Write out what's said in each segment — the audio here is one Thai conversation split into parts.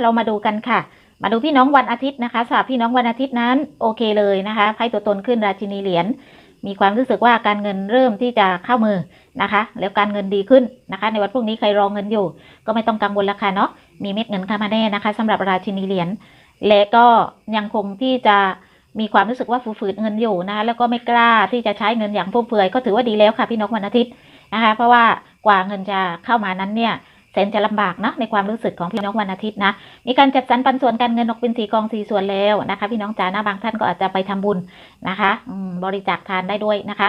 เรามาดูกันค่ะ มาดูพี่น้องวันอาทิตย์นะคะสำหรับพี่น้องวันอาทิตย์นั้นโอเคเลยนะคะไพ่ตัวตนขึ้นราชินีเหรียญมีความรู้สึกว่าการเงินเริ่มที่จะเข้ามือนะคะ แล้วการเงินดีขึ้นนะคะ ในวันพรุ่งนี้ใครรองเงินอยู่ ก็ไม่ต้องกังวลแล้วค่ะเนาะมีเม็ดเงินเข้ามาแน่นะคะสำหรับราชินีเหรียญและก็ยังคงที่จะมีความรู้สึกว่าฟูฝืดเงินอยู่นะคะแล้วก็ไม่กล้าที่จะใช้เงินอย่างฟุ่มเฟือยก็ถือว่าดีแล้วค่ะพี่น้องวันอาทิตย์นะคะ เพราะว่ากว่าเงินจะเข้ามานั้นเนี่ย แสนจะลำบากเนาะในความรู้สึกของพี่น้องวันอาทิตย์นะ มีการจัดสรรปันส่วนการเงินออกเป็นสีกองสีส่วนแล้วนะคะ พี่น้องจ๋านะบางท่านก็อาจจะไปทำบุญนะคะอืบริจาคทานได้ด้วยนะคะ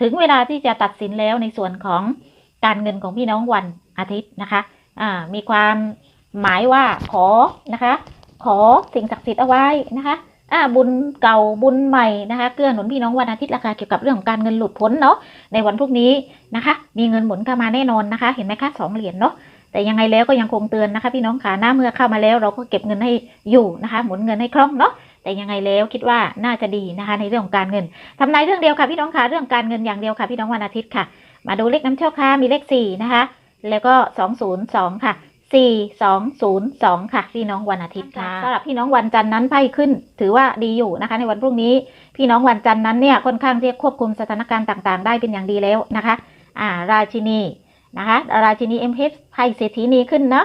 ถึงเวลาที่จะตัดสินแล้วในส่วนของการเงินของพี่น้องวันอาทิตย์นะคะมีความหมายว่าขอนะคะ ขอสิ่งศักดิ์สิทธิ์เอาไว้นะคะอ่าบุญเก่าบุญใหม่นะคะเกื้อหนุนพี่น้องวันอาทิตย์ราคาเกี่ยวกับเรื่องของการเงินหลุดพ้นเนาะในวันพรุ่งนี้นะคะ มีเงินหมุนเข้ามาแน่นอนนะคะ เห็นไหมคะสองเหรียญเนาะ แต่ยังไงแล้วก็ยังคงเตือนนะคะพี่น้องขาหน้าเมื่อเข้ามาแล้ว เราก็เก็บเงินให้อยู่นะคะ หมุนเงินให้คล่องเนาะแต่ยังไงแล้วคิดว่าน่าจะดีนะคะ ในเรื่องของการเงินทำนายเรื่องเดียวค่ะพี่น้องค่ะเรื่องการเงินอย่างเดียวค่ะพี่น้องวันอาทิตย์ค่ะ มาดูเลขน้ำโชคค่ะมีเลขสี่นะคะ แล้วก็สองศูนย์สองค่ะสี่สองศูนย์สองค่ะ พี่น้องวันอาทิตย์ค่ะสำหรับพี่น้องวันจันทร์นั้นไพ่ขึ้น ถือว่าดีอยู่นะคะ ในวันพรุ่งนี้ พี่น้องวันจันทร์นั้นเนี่ยค่อนข้างที่จะควบคุมสถานการณ์ต่าง ๆ ได้เป็นอย่างดีแล้วนะคะ อ่า ราชินี นะคะราชินีเอ็มเพไพ่เศรษฐีนีขึ้นนะ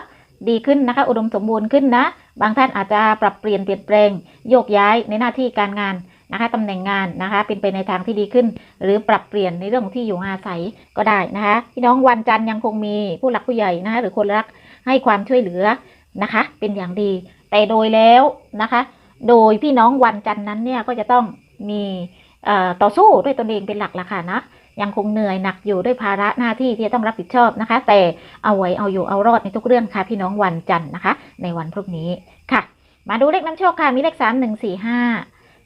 ดีขึ้นนะคะ อุดมสมบูรณ์ขึ้นนะ บางท่านอาจจะปรับเปลี่ยนเปลี่ยนแปลงโยกย้ายในหน้าที่การงานนะคะตำแหน่งงานนะคะ เป็นไปในทางที่ดีขึ้น หรือปรับเปลี่ยนในเรื่องของที่อยู่อาศัยก็ได้นะคะพี่น้องวันจันทร์ยังคงมีผู้หลักผู้ใหญ่นะคะหรือคนรักให้ความช่วยเหลือนะคะ เป็นอย่างดี แต่โดยแล้วนะคะ โดยพี่น้องวันจันทร์นั้นเนี่ยก็จะต้องมีต่อสู้ด้วยตนเองเป็นหลักละค่ะนะ ยังคงเหนื่อยหนักอยู่ด้วยภาระหน้าที่ที่จะต้องรับผิดชอบนะคะ แต่เอาไว้เอาอยู่เอารอดในทุกเรื่องค่ะพี่น้องวันจันทร์นะคะ ในวันพรุ่งนี้ค่ะ มาดูเลขน้ำโชคค่ะมีเลขสามหนึ่งสี่ห้า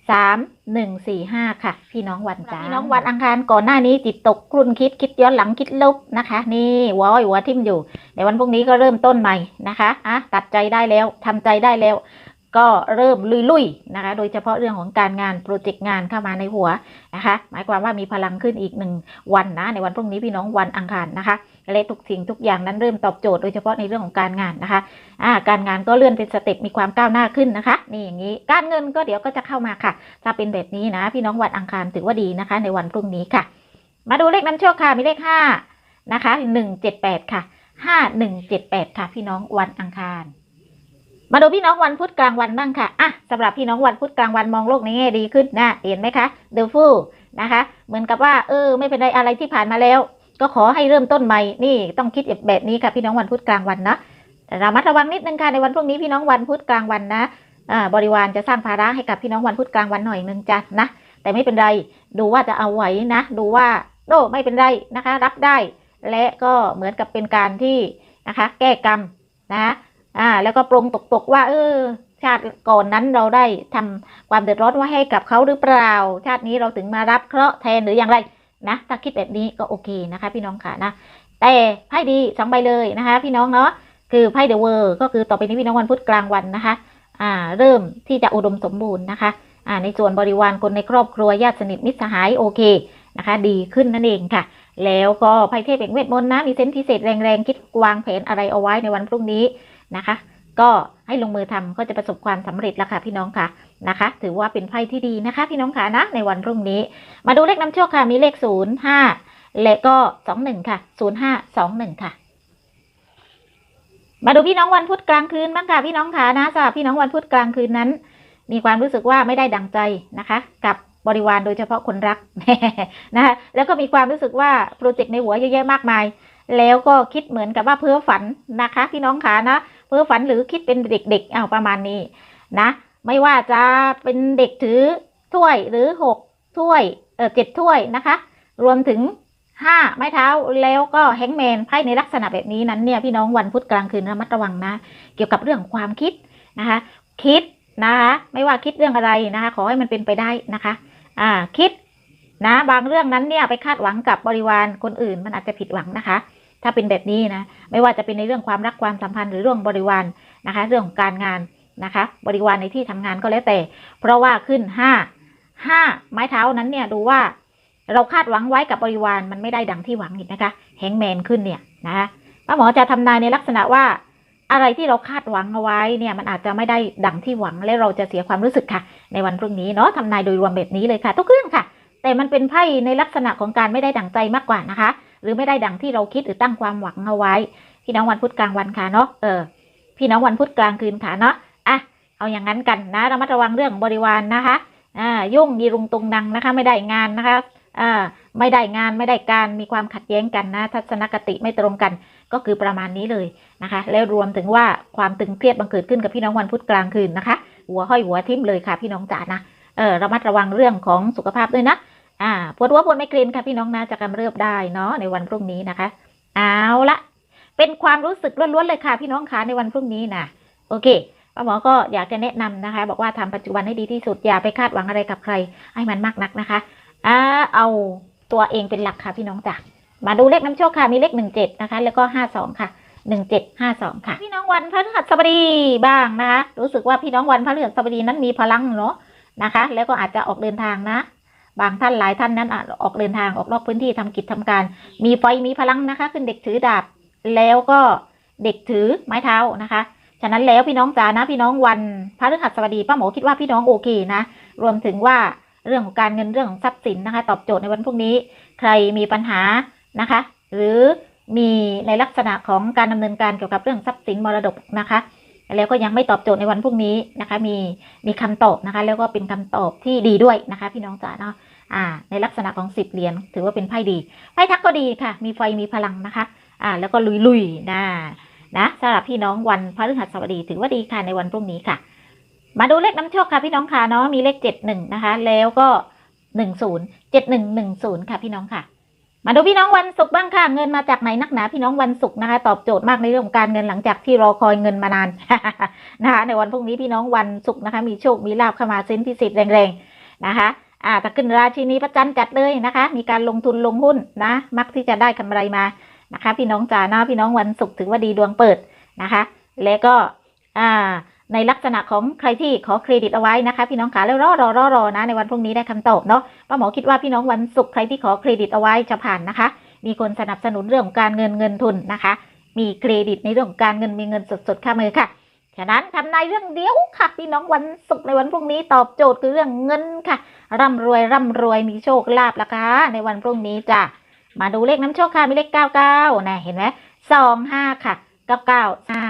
สามหนึ่งสี่ห้าค่ะ พี่น้องวันจันทร์พี่น้องวันอังคารก่อนหน้านี้จิตตกครุ่นคิดคิดย้อนหลังคิดลบนะคะ นี่วอยหัวทิ่มอยู่ในวันพรุ่งนี้ก็เริ่มต้นใหม่นะคะอะตัดใจได้แล้วทำใจได้แล้ว ก็เริ่มลุยๆนะคะ โดยเฉพาะเรื่องของการงานโปรเจกต์งานเข้ามาในหัวนะคะ หมายความว่ามีพลังขึ้นอีกหนึ่งวันนะ ในวันพรุ่งนี้พี่น้องวันอังคารนะคะ และทุกสิ่งทุกอย่างนั้นเริ่มตอบโจทย์โดยเฉพาะในเรื่องของการงานนะคะอ่าการงานก็เลื่อนเป็นสเต็ปมีความก้าวหน้าขึ้นนะคะ นี่อย่างนี้ การเงินก็เดี๋ยวก็จะเข้ามาค่ะ ถ้าเป็นแบบนี้นะ พี่น้องวันอังคารถือว่าดีนะคะ ในวันพรุ่งนี้ค่ะ มาดูเลขน้ำโชคค่ะ มีเลขห้านะคะหนึ่งเจ็ดแปดค่ะห้าหนึ่งเจ็ดแปดค่ะ พี่น้องวันอังคาร มาดูพี่น้องวันพุธกลางวันบ้างค่ะอะสำหรับพี่น้องวันพุธกลางวันมองโลกในแง่ดีขึ้นนะเห็นไหมคะ The Fool นะคะ เหมือนกับว่าเออไม่เป็นไรอะไรที่ผ่านมาแล้ว ก็ขอให้เริ่มต้นใหม่นี่ต้องคิดแบบนี้ค่ะพี่น้องวันพุธกลางวันนะแต่ระมัดระวังนิดนึงค่ะในวันพรุ่งนี้พี่น้องวันพุธกลางวันนะอ่าบริวารจะสร้างภาระให้กับพี่น้องวันพุธกลางวันหน่อยนึงจ้ะนะแต่ไม่เป็นไรดูว่าจะเอาไหวนะดูว่าโอ้ไม่เป็นไรนะคะ รับได้ และก็เหมือนกับเป็นการที่นะคะ แก้กรรมนะ อ่า แล้วก็ปรงตกๆว่า เออ ชาติก่อนนั้นเราได้ทำความเดือดร้อนไว้ให้กับเขาหรือเปล่า ชาตินี้เราถึงมารับเคราะห์แทนหรืออย่างไรนะถ้าคิดแบบนี้ก็โอเคนะคะ พี่น้องค่ะนะแต่ไพ่ดีสองใบเลยนะคะ พี่น้องเนาะคือไพ่เดอะเวอร์ก็คือต่อไปนี้พี่น้องวันพุธกลางวันนะคะ อ่า เริ่มที่จะอุดมสมบูรณ์นะคะอ่าในส่วนบริวารคนในครอบครัวญาติสนิทมิตรสหายโอเคนะคะ ดีขึ้นนั่นเองค่ะ แล้วก็ไพ่เทพแห่งเวทมนต์นะมีเซนส์พิเศษแรงๆ คิดวางแผนอะไรเอาไว้ในวันพรุ่งนี้ นะคะ ก็ให้ลงมือทำก็จะประสบความสำเร็จแล้วค่ะพี่น้องค่ะนะคะ ถือว่าเป็นไพ่ที่ดีนะคะ พี่น้องค่ะนะในวันพรุ่งนี้ มาดูเลขนำโชคค่ะมีเลขศูนย์ห้าและก็สองหนึ่งค่ะศูนย์ห้าสองหนึ่งค่ะมาดูพี่น้องวันพุธกลางคืนบ้างค่ะพี่น้องค่ะนะสำหรับพี่น้องวันพุธกลางคืนนั้น มีความรู้สึกว่าไม่ได้ดังใจนะคะ กับบริวารโดยเฉพาะคนรักนะคะแล้วก็มีความรู้สึกว่าโปรเจกต์ในหัวเยอะแยะมากมาย แล้วก็คิดเหมือนกับว่าเพ้อฝันนะคะ พี่น้องขานะ เพ้อฝันหรือคิดเป็นเด็กๆเอาประมาณนี้นะ ไม่ว่าจะเป็นเด็กถือถ้วยหรือหกถ้วยเออเจ็ดถ้วยนะคะ รวมถึงห้าไม้เท้าแล้วก็แฮงแมนไพ่ในลักษณะแบบนี้นั้นเนี่ยพี่น้องวันพุธกลางคืนระมัดระวังนะ เกี่ยวกับเรื่องความคิดนะคะ คิดนะคะไม่ว่าคิดเรื่องอะไรนะคะ ขอให้มันเป็นไปได้นะคะ อ่าคิดนะบางเรื่องนั้นเนี่ยไปคาดหวังกับบริวารคนอื่นมันอาจจะผิดหวังนะคะ ถ้าเป็นแบบนี้นะ ไม่ว่าจะเป็นในเรื่องความรักความสัมพันธ์หรือเรื่องบริวารนะคะ เรื่องของการงานนะคะ บริวารในที่ทำงานก็แล้วแต่ เพราะว่าขึ้นห้าห้าไม้เท้านั้นเนี่ยดูว่าเราคาดหวังไว้กับบริวารมันไม่ได้ดังที่หวังอีกนะคะแฮงแมนขึ้นเนี่ยนะคะป้าหมอจะทำนายในลักษณะว่าอะไรที่เราคาดหวังเอาไว้เนี่ยมันอาจจะไม่ได้ดังที่หวังและเราจะเสียความรู้สึกค่ะ ในวันพรุ่งนี้เนาะทำนายโดยรวมแบบนี้เลยค่ะทุกเรื่องค่ะ แต่มันเป็นไพ่ในลักษณะของการไม่ได้ดังใจมากกว่านะคะ หรือไม่ได้ดังที่เราคิดหรือตั้งความหวังเอาไว้ พี่น้องวันพุธกลางวันค่ะเนาะเออพี่น้องวันพุธกลางคืนค่ะเนาะอะเอาอย่างนั้นกันนะระมัดระวังเรื่องบริวารนะคะอ่ายุ่งยีรุงตุงนังนะคะ ไม่ได้งานนะคะอ่าไม่ได้งานไม่ได้การมีความขัดแย้งกันนะ ทัศนคติไม่ตรงกันก็คือประมาณนี้เลยนะคะ แล้วรวมถึงว่าความตึงเครียดบังเกิดขึ้นกับพี่น้องวันพุธกลางคืนนะคะ หัวห้อยหัวทิ่มเลยค่ะพี่น้องจ๋านะเออระมัดระวังเรื่องของสุขภาพด้วยนะ อ่าปวดหัวปวดไมเกรนค่ะพี่น้องนะจะกำเริบได้เนาะในวันพรุ่งนี้นะคะ เอาละเป็นความรู้สึกล้วนๆเลยค่ะ พี่น้องคะในวันพรุ่งนี้นะโอเคป้าหมอก็อยากจะแนะนำนะคะ บอกว่าทำปัจจุบันให้ดีที่สุดอย่าไปคาดหวังอะไรกับใคร ให้มันมากนักนะคะอ่าเอาตัวเองเป็นหลักค่ะพี่น้องจ๋ามาดูเลขน้ำโชคค่ะมีเลขหนึ่งเจ็ดนะคะ แล้วก็ห้าสองค่ะหนึ่งเจ็ดห้าสองค่ะ พี่น้องวันพฤหัสบดีบ้างนะคะ รู้สึกว่าพี่น้องวันพฤหัสบดีนั้นมีพลังเนาะนะคะ แล้วก็อาจจะออกเดินทางนะ บางท่านหลายท่านนั้นออกเดินทางออกนอกพื้นที่ทำกิจทำการ มีไฟมีพลังนะคะ ขึ้นเด็กถือดาบ แล้วก็เด็กถือไม้เท้านะคะ ฉะนั้นแล้วพี่น้องจ๋านะพี่น้องวันพระฤหัสบดีป้าหมอคิดว่าพี่น้องโอเคนะ รวมถึงว่าเรื่องของการเงินเรื่องของทรัพย์สินนะคะ ตอบโจทย์ในวันพรุ่งนี้ ใครมีปัญหานะคะ หรือมีในลักษณะของการดำเนินการเกี่ยวกับเรื่องทรัพย์สินมรดกนะคะแล้วก็ยังไม่ตอบโจทย์ในวันพรุ่งนี้นะคะ มีมีคำตอบนะคะ แล้วก็เป็นคำตอบที่ดีด้วยนะคะ พี่น้องจ๋าเนาะ อ่า ในลักษณะของสิบเหรียญถือว่าเป็นไพ่ดี ไพ่ทักก็ดีค่ะ มีไฟมีพลังนะคะ อ่า แล้วก็ลุยๆนะนะสำหรับพี่น้องวันพฤหัสบดีถือว่าดีค่ะในวันพรุ่งนี้ค่ะ มาดูเลขน้ำโชคค่ะพี่น้องค่ะเนาะมีเลขเจ็ดหนึ่งนะคะ แล้วก็หนึ่งศูนย์เจ็ดหนึ่งหนึ่งศูนย์ค่ะพี่น้องค่ะ มาดูพี่น้องวันศุกร์บ้างค่ะ เงินมาจากไหนนักหนา พี่น้องวันศุกร์นะคะ ตอบโจทย์มากในเรื่องของการเงินหลังจากที่รอคอยเงินมานานนะคะ ในวันพรุ่งนี้พี่น้องวันศุกร์นะคะ มีโชคมีลาบเข้ามาเส้นพิเศษแรงๆนะคะ อ่าถ้าขึ้นราชินีพระจันทร์จัดเลยนะคะ มีการลงทุนลงหุ้นนะ มักที่จะได้กำไรมานะคะ พี่น้องจ๋าเนาะพี่น้องวันศุกร์ถือว่าดีดวงเปิดนะคะ แล้วก็อ่าในลักษณะของใครที่ขอเครดิตเอาไว้นะคะ พี่น้องขาแล้วรอรอรอรอนะ ในวันพรุ่งนี้ได้คำตอบเนาะป้าหมอคิดว่าพี่น้องวันศุกร์ใครที่ขอเครดิตเอาไว้จะผ่านนะคะ มีคนสนับสนุนเรื่องของการเงินเงินทุนนะคะ มีเครดิตในเรื่องของการเงินมีเงินสดๆเข้ามือค่ะ ฉะนั้นทำนายเรื่องเดียวค่ะพี่น้องวันศุกร์ในวันพรุ่งนี้ตอบโจทย์คือเรื่องเงินค่ะ ร่ำรวยร่ำรวยมีโชคลาภละคะในวันพรุ่งนี้จ้ะมาดูเลขน้ำโชคค่ะมีเลขเก้าเก้านะเห็นไหมสองห้าค่ะเก้าเก้าห้า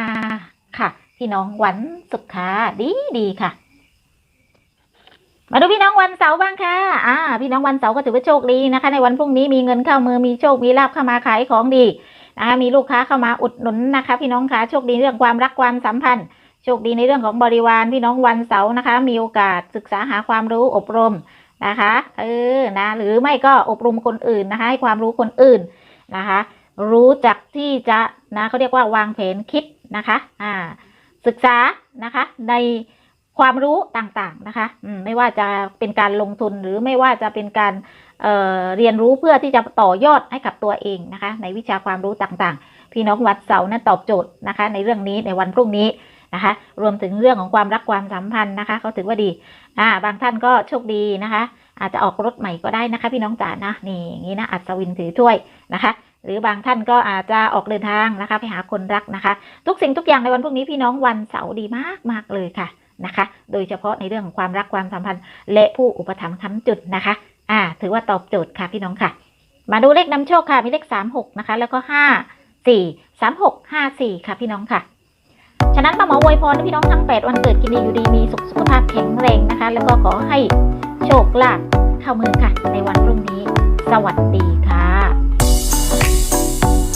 ค่ะ พี่น้องวันศุกร์ค่ะดีดีค่ะ มาดูพี่น้องวันเสาร์บ้างค่ะ อ่า พี่น้องวันเสาร์ก็ถือว่าโชคดีนะคะ ในวันพรุ่งนี้มีเงินเข้ามือมีโชคมีลาภเข้ามาขายของดีนะคะมีลูกค้าเข้ามาอุดหนุนนะคะ พี่น้องคะโชคดีเรื่องความรักความสัมพันธ์ โชคดีในเรื่องของบริวารพี่น้องวันเสาร์นะคะ มีโอกาสศึกษาหาความรู้อบรมนะคะเออนะหรือไม่ก็อบรมคนอื่นนะคะให้ความรู้คนอื่นนะคะ รู้จักที่จะนะเขาเรียกว่าวางแผนคิดนะคะอ่าศึกษานะคะในความรู้ต่างๆนะคะไม่ว่าจะเป็นการลงทุนหรือไม่ว่าจะเป็นการเเรียนรู้เพื่อที่จะต่อยอดให้กับตัวเองนะคะ ในวิชาความรู้ต่างๆ พี่น้องวัดเสาร์นั้นตอบโจทย์นะคะ ในเรื่องนี้ในวันพรุ่งนี้ นะคะ รวมถึงเรื่องของความรักความสัมพันธ์นะคะเขาถือว่าดีอ่าบางท่านก็โชคดีนะคะ อาจจะออกรถใหม่ก็ได้นะคะ พี่น้องจ๋านะนี่อย่างนี้นะอัศวินถือถ้วยนะคะ หรือบางท่านก็อาจจะออกเดินทางนะคะ ไปหาคนรักนะคะ ทุกสิ่งทุกอย่างในวันพรุ่งนี้พี่น้องวันเสาร์ดีมากมากเลยค่ะนะคะ โดยเฉพาะในเรื่องของความรักความสัมพันธ์ และผู้อุปถัมภ์ค้ำจุดนะคะ อ่า ถือว่าตอบโจทย์ค่ะพี่น้องค่ะ มาดูเลขนำโชคค่ะมีเลขสามหกนะคะ แล้วก็ห้าสี่สามหกห้าสี่ค่ะพี่น้องค่ะ ฉะนั้นป้าหมออวยพรให้พี่น้องทั้ง 8 วันเกิดกินดีอยู่ดีมีสุขสุขภาพแข็งแรงนะคะ แล้วก็ขอให้โชคลาภเข้ามือค่ะ ในวันพรุ่งนี้ สวัสดีค่ะ